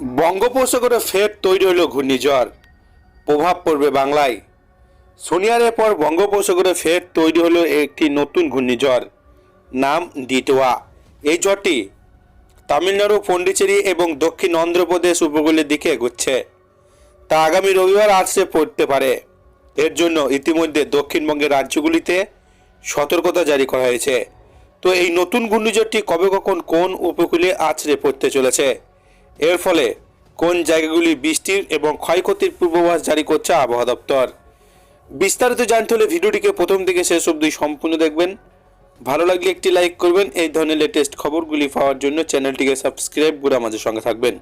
বঙ্গোপসাগরে ফের তৈরি হলো ঘূর্ণিঝড়। প্রভাব পড়বে বাংলায়। শনিবারের পর বঙ্গোপসাগরে ফের তৈরি হলো একটি নতুন ঘূর্ণিঝড়, নাম ডিটোয়া। এই ঝড়টি তামিলনাড়ু, পন্ডিচেরি এবং দক্ষিণ অন্ধ্রপ্রদেশ উপকূলের দিকে এগোচ্ছে। তা আগামী রবিবার আসছে পড়তে পারে। এর জন্য ইতিমধ্যে দক্ষিণবঙ্গের রাজ্যগুলিতে সতর্কতা জারি করা হয়েছে। তো এই নতুন ঘূর্ণিঝড়টি কবে কখন কোন উপকূলে আছড়ে পড়তে চলেছে? এর ফলে কোন জায়গাগুলি বৃষ্টির এবং ক্ষয়ক্ষতির পূর্বাভাস জারি করছে আবহাওয়া দপ্তর? বিস্তারিত জানতে হলে ভিডিওটিকে প্রথম থেকে শেষ অবধি সম্পূর্ণ দেখবেন। ভালো লাগলে একটি লাইক করবেন। এই ধরনের লেটেস্ট খবরগুলি পাওয়ার জন্য চ্যানেলটিকে সাবস্ক্রাইব করে আমাদের সঙ্গে থাকবেন।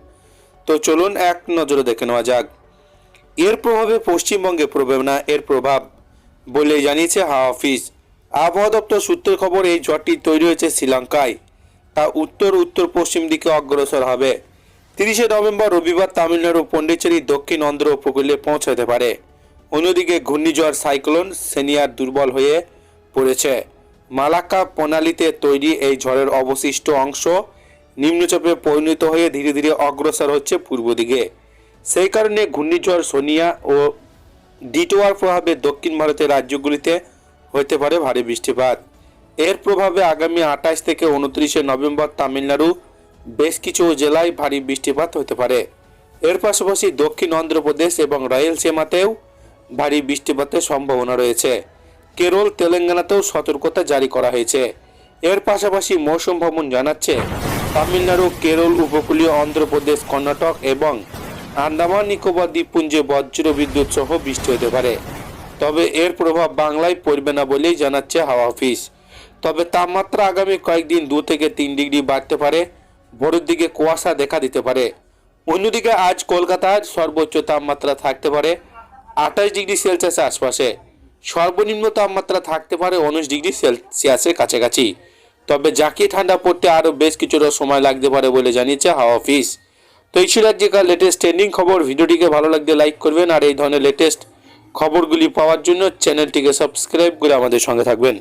তো চলুন এক নজরে দেখে নেওয়া যাক। এর প্রভাবে পশ্চিমবঙ্গে পড়বে না, এর প্রভাব বলে জানিয়েছে হাওয়া অফিস। আবহাওয়া দপ্তর সূত্রের খবর, এই ঝড়টি তৈরি হয়েছে শ্রীলঙ্কায়। তা উত্তর উত্তর পশ্চিম দিকে অগ্রসর হবে। তিরিশে নভেম্বর রবিবার তামিলনাড়ু পন্ডিচেরি দক্ষিণ অন্ধ্র উপকূলে পৌঁছাতে পারে। অন্যদিকে ঘূর্ণিঝড় সাইক্লোন সেনিয়ার দুর্বল হয়ে পড়েছে। মালাক্কা প্রণালীতে তৈরি এই ঝড়ের অবশিষ্ট অংশ নিম্নচাপে পরিণত হয়ে ধীরে ধীরে অগ্রসর হচ্ছে পূর্ব দিকে। সেই কারণে ঘূর্ণিঝড় সোনিয়া ও ডিটোয়ার প্রভাবে দক্ষিণ ভারতের রাজ্যগুলিতে হতে পারে ভারী বৃষ্টিপাত। এর প্রভাবে আগামী আঠাশ থেকে উনত্রিশে নভেম্বর তামিলনাড়ু বেশ কিছু জেলায় ভারী বৃষ্টিপাত হতে পারে। এর পাশাপাশি দক্ষিণ অন্ধ্রপ্রদেশ এবং রায়লসীমাতেও ভারী বৃষ্টিপাতের সম্ভাবনা রয়েছে। কেরল, তেলেঙ্গানাতেও সতর্কতা জারি করা হয়েছে। এর পাশাপাশি মৌসুম ভবন জানাচ্ছে, তামিলনাড়ু, কেরল, উপকূলীয় অন্ধ্রপ্রদেশ, কর্ণাটক এবং আন্দামান, নিকোবর দ্বীপপুঞ্জে বজ্র বিদ্যুৎ সহ বৃষ্টি হতে পারে। তবে এর প্রভাব বাংলায় পড়বে না বলেই জানাচ্ছে হাওয়া অফিস। তবে তাপমাত্রা আগামী কয়েকদিন দু থেকে তিন ডিগ্রি বাড়তে পারে। ভোরের দিকে কুয়াশা দেখা দিতে পারে। অন্যদিকে আজ কলকাতার সর্বোচ্চ তাপমাত্রা থাকতে পারে আঠাশ ডিগ্রি সেলসিয়াসের আশপাশে। সর্বনিম্ন তাপমাত্রা থাকতে পারে উনিশ ডিগ্রি সেলসিয়াসের কাছাকাছি। তবে জাকি ঠান্ডা পড়তে আরও বেশ কিছুটা সময় লাগতে পারে বলে জানিয়েছে হাওয়া অফিস। তো এই ছিল আজকের লেটেস্ট ট্রেন্ডিং খবর। ভিডিওটিকে ভালো লাগলে লাইক করবেন আর এই ধরনের লেটেস্ট খবরগুলি পাওয়ার জন্য চ্যানেলটিকে সাবস্ক্রাইব করে আমাদের সঙ্গে থাকবেন।